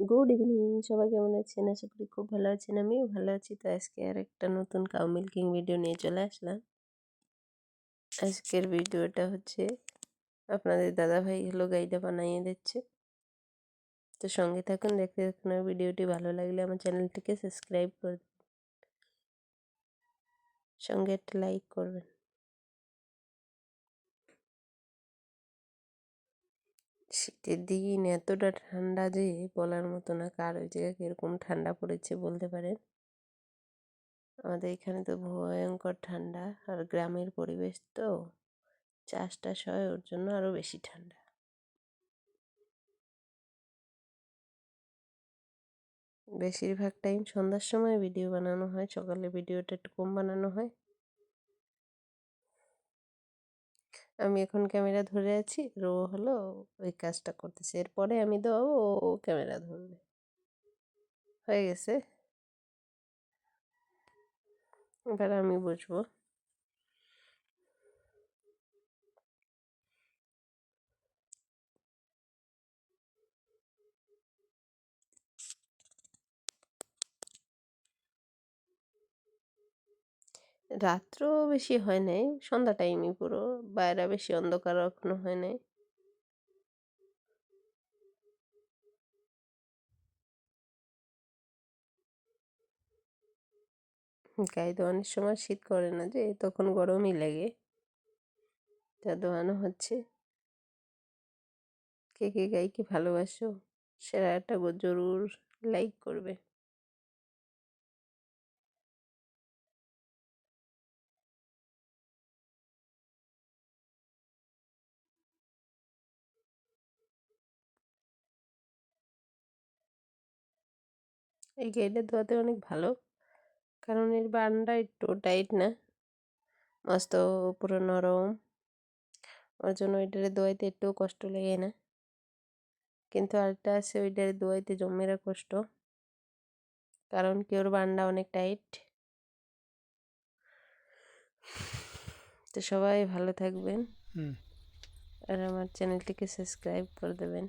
Good evening সবাই কেমন আছেন? আশা করি খুব ভালো আছেন। আমিও ভালো আছি। তো আজকে আর একটা নতুন কাউ মিল্কিং ভিডিও নিয়ে চলে আসলাম। আজকের ভিডিওটা হচ্ছে আপনাদের দাদা ভাই হলো গাইডা বানাইয়ে দিচ্ছে। তো সঙ্গে থাকুন, দেখতে আর ভিডিওটি ভালো লাগলে আমার চ্যানেলটিকে সাবস্ক্রাইব করে দেবেন সঙ্গে একটা লাইক করবেন। শীতের দিন এতটা ঠান্ডা যে বলার মতো না। কার ওই জায়গায় কীরকম ঠান্ডা পড়েছে বলতে পারেন? আমাদের এখানে তো ভয়ঙ্কর ঠান্ডা। আর গ্রামের পরিবেশ তো চাষ টাস হয়, ওর জন্য আরও বেশি ঠান্ডা। বেশিরভাগ টাইম সন্ধ্যার সময় ভিডিও বানানো হয়, সকালে ভিডিওটা একটু কম বানানো হয়। আমি এখন ক্যামেরা ধরে আছি, রো হলো ওই কাজটা করতেছে। এরপরে আমি দেবো ও ক্যামেরা ধরবে। হয়ে গেছে। এবার আমি বুঝব। রাত্র বেশি হয় নাই, সন্ধ্যা টাইমই পুরো, বাইরে বেশি অন্ধকার এখনও হয় নাই। গায়ে দোয়ানোর সময় শীত করে না যে, তখন গরমই লাগে। যা দোয়ানো হচ্ছে। কে কে গাইকে ভালোবাসো সেরা একটা জরুর লাইক করবে। এই গাইটা ধোয়াতে অনেক ভালো। কারণ এর বানটা একটু টাইট না। মস্ত পুরো নরম। ওর জন্য ওইটারে দোয়াইতে একটু কষ্ট লাগে না। কিন্তু আরেকটা আছে ওইটারে দোয়াইতে জমেরা কষ্ট। কারণ কি ওর বান্ডা অনেক টাইট তো সবাই ভালো থাকবেন। আর আমার চ্যানেলটিকে সাবস্ক্রাইব করে দেবেন।